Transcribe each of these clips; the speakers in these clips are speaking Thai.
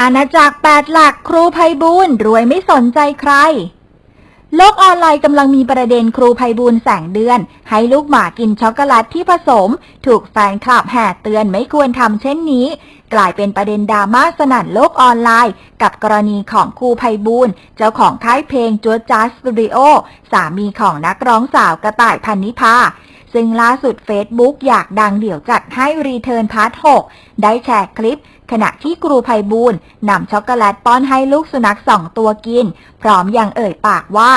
อาณาจักรแปดหลักครูไพบูลรวยไม่สนใจใคร โลกออนไลน์กำลังมีประเด็นครูไพบูลแสงเดือน ให้ลูกหมากินช็อกโกแลตที่ผสม ถูกแฟนคลับแห่เตือนไม่ควรทำเช่นนี้ กลายเป็นประเด็นดราม่าสนั่นโลกออนไลน์ กับกรณีของครูไพบูลเจ้าของค่ายเพลงจัวจัสสตูดิโอสามีของนักร้องสาวกระต่ายพันนิพา ซึ่งล่าสุด Facebook อยากดังเดี๋ยวจัดให้รีเทิร์นพาร์ท 6 ได้แชร์คลิป ขณะที่ครูไพบูลนำช็อกโกแลตป้อนให้ลูกสุนัขสองตัวกิน พร้อมยังเอ่ยปากว่า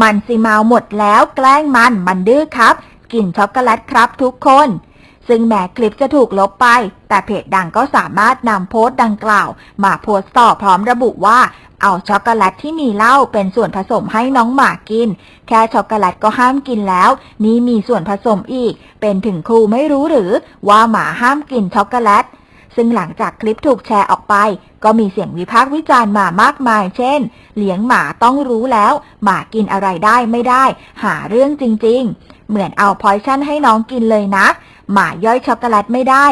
มันสิเมาหมดแล้วแกล้งมันมันดื้อครับ กินช็อกโกแลตครับทุกคน ซึ่งแม้คลิปจะถูกลบไป แต่เพจดังก็สามารถนำโพสต์ดังกล่าว มาโพสต์ต่อพร้อมระบุว่าเอาช็อกโกแลตที่มีเหล้าเป็นส่วนผสมให้น้องหมากิน แค่ช็อกโกแลตก็ห้ามกินแล้ว นี่มีส่วนผสมอีก เป็นถึงครูไม่รู้หรือ ว่าหมาห้ามกินช็อกโกแลตซึ่งหลังจากคลิปถูกแชร์ออกไป ก็มีเสียงวิพากษ์วิจารณ์มามากมาย เช่น เลี้ยงหมาต้องรู้แล้ว หมากินอะไรได้ไม่ได้ หาเรื่องจริง ๆ เหมือนเอาพอยชั่นให้น้องกินเลยนะ หมาย่อยช็อกโกแลตไม่ได้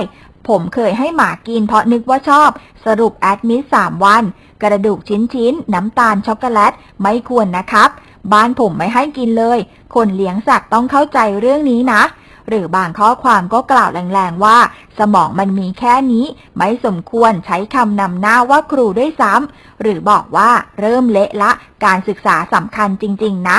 ผมเคยให้หมากินเพราะนึกว่าชอบ สรุปแอดมิด3วัน กระดูกชิ้นๆ น้ำตาลช็อกโกแลตไม่ควรนะครับ บ้านผมไม่ให้กินเลย คนเลี้ยงสัตว์ต้องเข้าใจเรื่องนี้นะหรือบางข้อความก็กล่าวแรงๆว่า สมองมันมีแค่นี้ ไม่สมควรใช้คำนำหน้าว่าครูด้วยซ้ำหรือบอกว่าเริ่มเละละการศึกษาสำคัญจริง ๆ นะ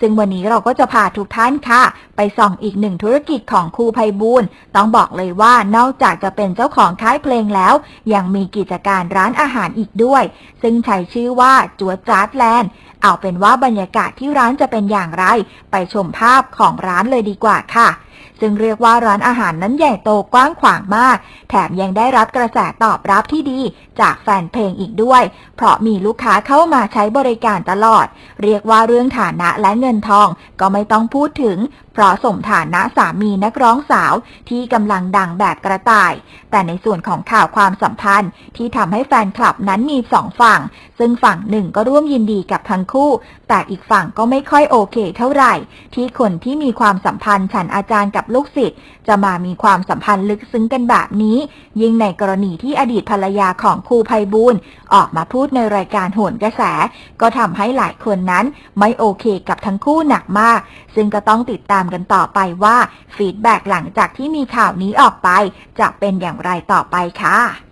ซึ่งวันนี้เราก็จะพาทุกท่านค่ะ ไปส่องอีกหนึ่งธุรกิจของครูไพบูลย์ต้องบอกเลยว่านอกจากจะเป็นเจ้าของค่ายเพลงแล้ว ยังมีกิจการร้านอาหารอีกด้วย ซึ่งใช้ชื่อว่าจัวจาร์ดแลนด์เอาเป็นว่าบรรยากาศที่ร้านจะเป็นอย่างไร ไปชมภาพของร้านเลยดีกว่าค่ะ ซึ่งเรียกว่าร้านอาหารนั้นใหญ่โตกว้างขวางมาก แถมยังได้รับกระแสตอบรับที่ดีจากแฟนเพลงอีกด้วย เพราะมีลูกค้าเข้ามาใช้บริการตลอด เรียกว่าเรื่องฐานะและเงินทองก็ไม่ต้องพูดถึง เพราะสมฐานะสามีนักร้องสาวที่กำลังดังแบบกระต่าย แต่ในส่วนของข่าวความสัมพันธ์ที่ทำให้แฟนคลับนั้นมีสองฝั่ง ซึ่งฝั่งหนึ่งก็ร่วมยินดีกับทั้งคู่ แต่อีกฝั่งก็ไม่ค่อยโอเคเท่าไหร่ ที่คนที่มีความสัมพันธ์ฉันอาจารย์กับลูกศิษย์จะมามีความสัมพันธ์ลึกซึ้งกันแบบนี้ ยิ่งในกรณีที่อดีตภรรยาของครูไพบูลออกมาพูดในรายการโหนกระแส ก็ทำให้หลายคนนั้นไม่โอเคกับทั้งคู่หนักมาก ซึ่งก็ต้องติดตามกันต่อไปว่าฟีดแบ็กหลังจากที่มีข่าวนี้ออกไป จะเป็นอย่างไรต่อไปค่ะ